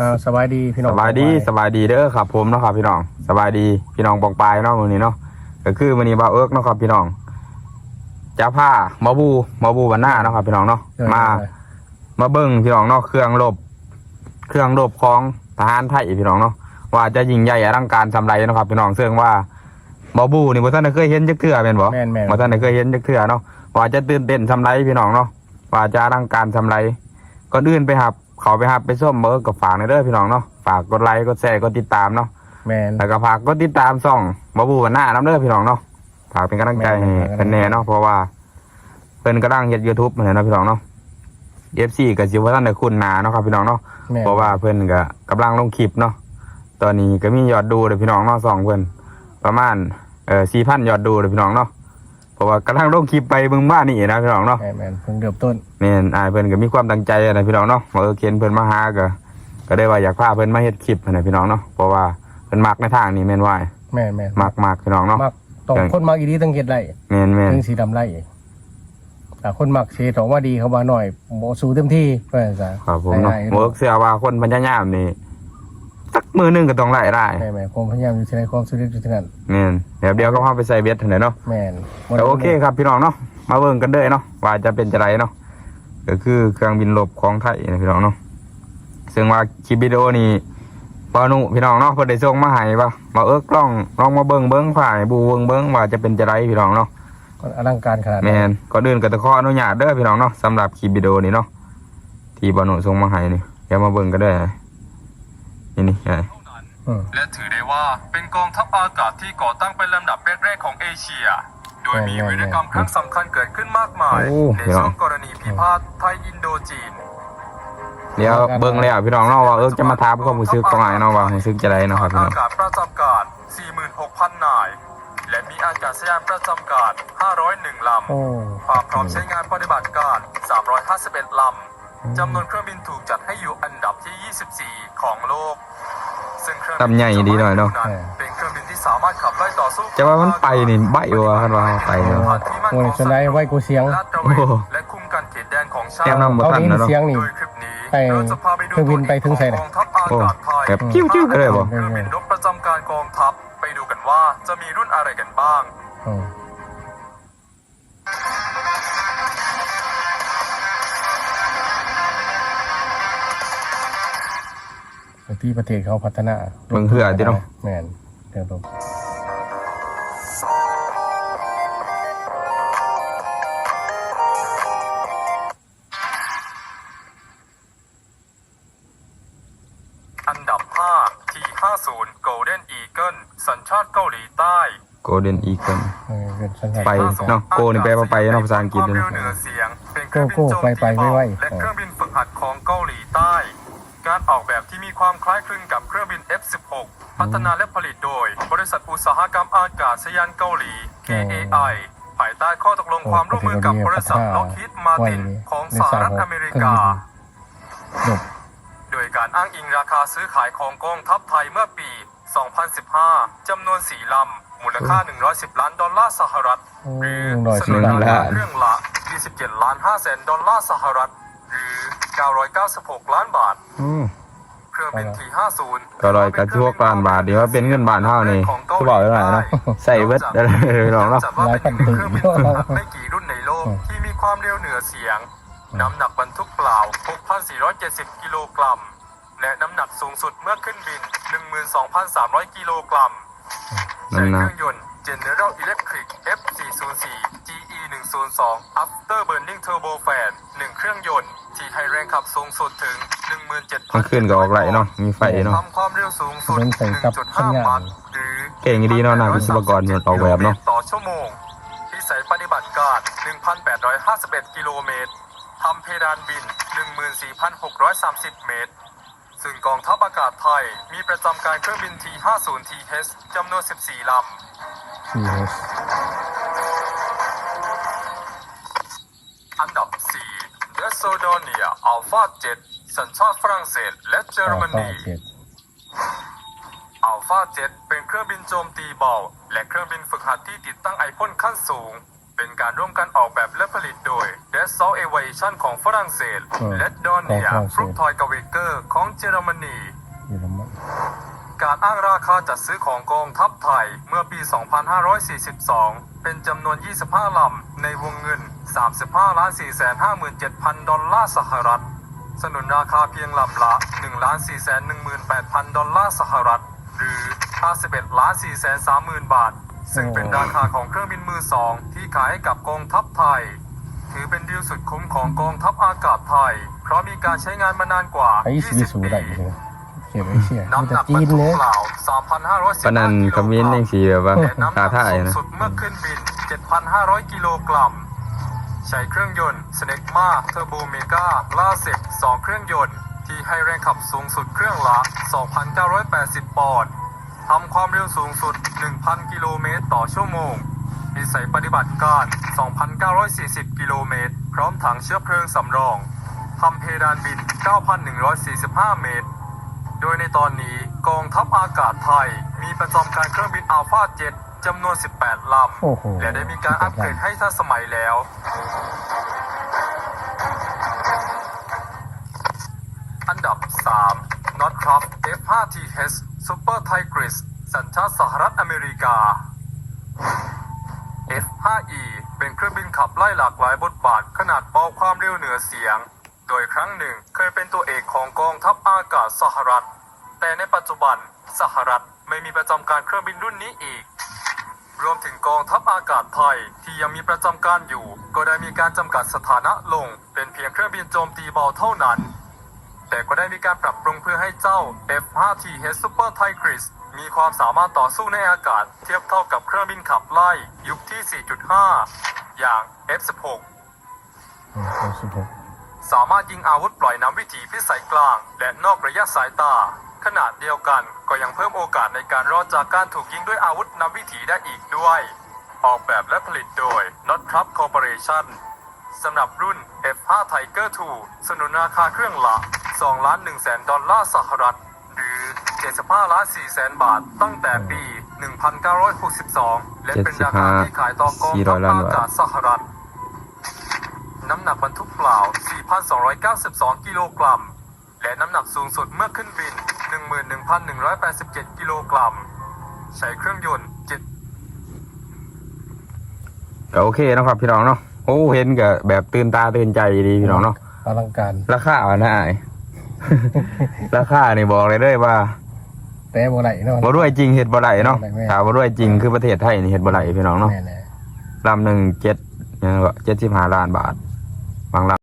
อ่าสบายดีพี่น้อสงบายดีสบายดีเด้อครับผมเนาะครับพี่น้องสบายดีพี่น้องปองปลายเนาะมื้อนี้เนาะก็คือมื้อนี้บ่าวเอิกเนาะครับพี่น้องจะพามาบูมาบูวันหน้าเนาะครับพี่น้องเนาะเออมา มาเบิ่งพี่น้องเนาะเครื่องรบเครื่องรบของทหารไทยพี่น้องเนาะว่าจะยิ่งใหญ่อลังการทำไรเนาะครับ พี่น้องซึ่งว่ามาบูนี่บ่ท่านได้เคยเห็นจักเทื่อแม่นบ่แม่นแม่นบ่ท่านได้เคยเห็นจักเทื่อเนาะว่าจะตื่นเต้นทำไรพี่น้องเนาะว่าจะอลังการทำไรก่อนอื่นไปหับ เขาไปหับไปส้มเบอร์กับฝากในอยเด้อพี่น้องเนาะฝากกดไลค์กดแชร์กดติดตามเนาะแมน แล้วก็ฝากกดติดตามช่องบาบูวันหน้าน้ำเด้อพี่น้องเนาะฝากเป็นกำลังใจให้แม่นๆเพิ่นแน่เนาะเพราะว่าเพิ่นกำลังเฮ็ด YouTube เหมือนกันเนาะพี่น้องเนาะ FC ก็สิว่าท่านได้คุณหนาเนาะครับพี่น้องเนาะ แม่นเพราะว่าเพิ่นก็กำลังลงคลิปเนาะ ตอนนี้ก็มียอดดูเลยพี่น้องเนาะสองเพิ่นประมาณเอ่อ4,000ยอดดูเลยพี่น้องเนาะ เพราะว่ากำลังลงคลิปไปเบิ่งบ้านนี่นะพี่น้องเนาะแม่นแม่นเพิ่งเริ่มต้นแม่นอายเพิ่นก็มีความตั้งใจนะพี่น้องเนาะว่าเออเคนเพิ่นมาหาก็ก็ได้ว่าอยากพาเพิ่นมาเฮ็ดคลิปนะพี่น้องเนาะเพราะว่าเพิ่นมักในทางนี้แม่นว่าแม่นแม่นมักมักพี่น้องเนาะมักต้องคนมักอีดีต้องเฮ็ดไรแม่นแม่นถึงสีดำไรแต่คนมักเสียถองว่าดีเขามาหน่อยบ่สู้เต็มที่เพื่อนซะครับผมเนาะได้ๆเวิร์กเสียว่าคนพยายามนี่สัก มือหนึงก็ต้องไล่ได้แม่นแม่นผมพยายามอยู่ที่ไหนความสุริอยู่ที่นั่นแม่นเดี๋ยวเดียวก็พาไปใส่เบ็ดเถอะเนาะ แม่นแต่โอเคครับพี่น้องเนาะมาเบิ่งกันเด้อเนาะว่าจะเป็นจะไรเนาะก็คือเครื่องบินลบของไทยนะพี่น้องเนาะซึ่งว่าคลิปวิดีโอนี้ปานุพี่น้องเนาะเพิ่นได้ส่งมาให้ป่ะมาเอิกลองลองมาเบิ่งเบิ่งฝ่ายบูเบิ่งเบิ่งว่าจะเป็นจะไรพี่น้องเนาะอลังการขนาดแม่นก่อนอื่นก็ต้องขออนุญาตเด้อพี่น้องเนาะสำหรับคลิปวิดีโอนี้เนาะที่ปานุส่งมาให้นี่เดี๋ยวมาเบิ่งกันเด้อ นี่นี่ใช่อืมและถือได้ว่าเป็นกองทัพอากาศที่ก่อตั้งเป็นลำดับแรกๆของเอเชีย โดยมีวีรกรรมครั้งสำคัญเกิดขึ้นมากมายโอ้ในช่วงกรณีพิพาทไทยอินโดจีนเดี๋ยวเบิ่งแล้วพี่น้องเนาะว่าเอิกจะมาถามความรู้สึกของอ้ายเนาะว่ารู้สึกจะไรเนาะครับพี่น้องอากาศประจำการ 46,000 นาย และมีอากาศยานประจำการ 501ลโอ้ำความพร้อมใช้งานปฏิบัติการ 351 ลำ จำนวนเครื่องบินถูกจัดให้อยู่อันดับที่ 24 ของโลก ซึ่งเครื่องบิตำใหญ่ดีหน่อยเนาะเป็นเครื่องบินที่สามารถขับไล่ต่อสู้จะว่ามันไปนี่ใบวะคันว่าไปเนาะโอ้ยสไลด์ไว้กูเสียงลาดตระเวนโอ้และคุมการเขตแดนของชาติแก้มน้ำบ่เขาทันได้ยินนะเนาะเสียงนี่โดยคลิปนี้ไปเราจะพาไปดูเครื่องบินไปถึงไสน่ะกองทัพอาโอ้กาศไทยแบบกิ้วกิ้วไปเลยบ่เครื่องบินรบประจำการกองทัพไปดูกันว่าจะมีรุ่นอะไรกันบ้าง อืมที่ประเทศเขาพัฒนาเบิ่งเหือติเนาะแม่นเดี๋ยวดูอันดับ5 T50 Golden Eagle สัญชาติเกาหลีใต้โกลเด้นอีเกิลเออเป็นสัญญาณไปเนาะ Go นี่แปลว่าไปเนาะภาษาอังกฤษความเลยเร็นะวเหนือเสียงเป็นเครื่องบิน Go Go โจมไปตีไปเบาไวๆและเครื่องบินฝึกหัดของเกาหลีใต้การ ออกแบบที่มีความคล้ายคลึงกับเครื่องบิน F16 พัฒนาและผลิตโดย บริษัทอุตสาหกรรมอากาศยานเกาหลี KAI ภายใต้ข้อตกลงความร่วมมือกับบริษัทล็อกฮีดมาตินของสหรัฐอเมริกาจบโดยการอ้างอิงราคาซื้อขายของกองทัพไทยเมื่อปี 2015 จำนวน 4 ลำ มูลค่า 110 ล้านดอลลาร์สหรัฐโอ้หรือหน่อยเสสินอล้านราคาเครื่องละ 27 ล้าน5แสนดอลลาร์สหรัฐหรือ 996 ล้านบาท อืมเครื่องบิน T50 ก็ร้อยกับที่หกล้านบาทเดี๋ยวว่าเป็นเงินบาทเท่านี่ก็บอกได้ไหนเนาะใส่เวิร์ดอะไรพี่น้องเนาะจัดว่าเป็นหนึ่งเครื่องบินฝึกหัดไม่กี่รุ่นในโลกที่มีความเร็วเหนือเสียง น้ำหนักบรรทุกเปล่า 6,470 กิโลกรัม และน้ำหนักสูงสุดเมื่อขึ้นบิน 12,300 กิโลกรัมใช้นั่นเคนะรื่องยนต์ General Electric F404 GE 102 After Burning Turbofan หนึ่งเครื่องยนต์ที่ ให้แรงขับสูงสุดถึง 17,000กลางคืนก็ออกไหลเนาะ มีไฟเนาะ ทำความเร็วสูงสุดเน้นใส่กับสัญญาณ 1.5วัตต์หรือเก่งดีเนาะนักวิศวกรเนี่ยออกแบบเนาะ ต่อชั่วโมงพิสัยปฏิบัติการ 1,851 กิโลเมตรทำเพดานบิน 14,630 เมตร ซึ่งกองทัพอากาศไทยมีประจำการเครื่องบิน T50TH จำนวน 14 ลำสี่ 4 The Sodonia Alpha 7สัญชาติฝรั่งเศสและเยอรมนีเจ็ดอัลฟาเจ็เป็นเครื่องบินโจมตีเบาและเครื่องบินฝึกหัดที่ติดตั้งไอพ่นขั้นสูง เป็นการร่วมกันออกแบบและผลิตโดย Dassault Aviation ของฝรั่งเศส และ Dornier ฟรุกทอยกาเวเกอร์ของเยอรมนีอยู่ลำบากการอ้างราคาจัดซื้อของกองทัพไทยเมื่อปี 2542 เป็นจำนวน 25 ลำในวงเงิน 35ล้าน457,000 ดอลลาร์สหรัฐ สนุนราคาเพียงลำละ1ล้าน418,000 ดอลลาร์สหรัฐ หรือ 51ล้าน430,000 บาท ซึ่งเป็นราคาของเครื่องบินมือสองที่ขายให้กับกองทัพไทย ถือเป็นดีลสุดคุ้มของกองทัพอากาศไทย เพราะมีการใช้งานมานานกว่าไอ้สิบิสู20 ปีได้อยู่เลยเขียนไว้เชียร์มีน้ำหแต่นักบจีรรนทุกเนี่ยเปล่า3,515ปานนันกิคอมโลเมนกต์รัยัมงสีแบบว่าและน้ำหท้านักทายสูงนะสุดเมื่อขึ้นบิน 7,500 กิโลกรัม ใช้เครื่องยนต์ Snecma Turbo Mega ล่าเซ็ก2เครื่องยนต์ ที่ให้แรงขับสูงสุดเครื่องละ 2,980 ปอนด์ทำความเร็วสูงสุด 1,000 กิโลเมตรต่อชั่วโมง มีสายปฏิบัติการ 2,940 กิโลเมตร พร้อมถังเชื้อเพลิงสำรอง ทำเพดานบิน 9,145 เมตร โดยในตอนนี้กองทัพอากาศไทย มีประจำการเครื่องบินอัลฟาเจ็ต จำนวน 18 ลโอ้โหำ และได้มีการอัปเกรดให้ทันสมัยแล้ว อันดับ 3 Northrop F5TH Super Tigris สัญชาติสหรัฐอเมริกา F5E เป็นเครื่องบินขับไล่หลากหลายบทบาทขนาดเบาความเร็วเหนือเสียง โดยครั้งหนึ่งเคยเป็นตัวเอกของกองทัพอากาศสหรัฐ แต่ในปัจจุบันสหรัฐไม่มีประจำการเครื่องบินรุ่นนี้อีก รวมถึงกองทัพอากาศไทยที่ยังมีประจำการอยู่ ก็ได้มีการจำกัดสถานะลง เป็นเพียงเครื่องบินโจมตีเบาเท่านั้น แต่ก็ได้มีการปรับปรุงเพื่อให้เจ้า F5TH Super Tigris มีความสามารถต่อสู้ในอากาศ เทียบเท่ากับเครื่องบินขับไล่ยุคที่ 4.5 อย่าง F16 อืมเอาสิบหกสามารถยิงอาวุธปล่อยน้ำวิถีพิสัยกลาง และนอกระยะสายตา ขนาดเดียวกันก็ยังเพิ่มโอกาสในการรอดจากการถูกยิงด้วยอาวุธนำวิถีได้อีกด้วย ออกแบบและผลิตโดย Northrop Corporation สำหรับรุ่น F5 Tiger II สนุนราคาเครื่องละ2ล้าน1แสนดอลลาร์สหรัฐ หรือ 75ล้าน4แสนบาทตั้งแต่ปี 1962 และเป็นราคาที่ขายต่อกองทัพอากาศสหรัฐ น้ำหนักบรรทุกเปล่า 4,292 กิโลกรัม และน้ำหนักสูงสุดเมื่อขึ้นบิน 11,187 กิโลกรัม ใช้เครื่องยนต์7ก็โอเคเนาะครับพี่น้องเนาะโอ้เห็นกับแบบตื่นตาตื่นใจดีพี่น้องเนาะอลังการ ราคาอะนะไอ้ราคานี่บอกเลยเด้อว่าแต่บ่ไหลเนาะ บ่ด้วยจริงเฮ็ดบ่ได้เนาะบ่ได้แม่ถ้าบ่ด้วยจริงคือประเทศไทยนี่เฮ็ดบ่ได้พี่น้องเนาะแน่ๆลำหนึ่งเจ็ดเนี่ยก็เจ็ดสิบห้าล้านบาทบางลำ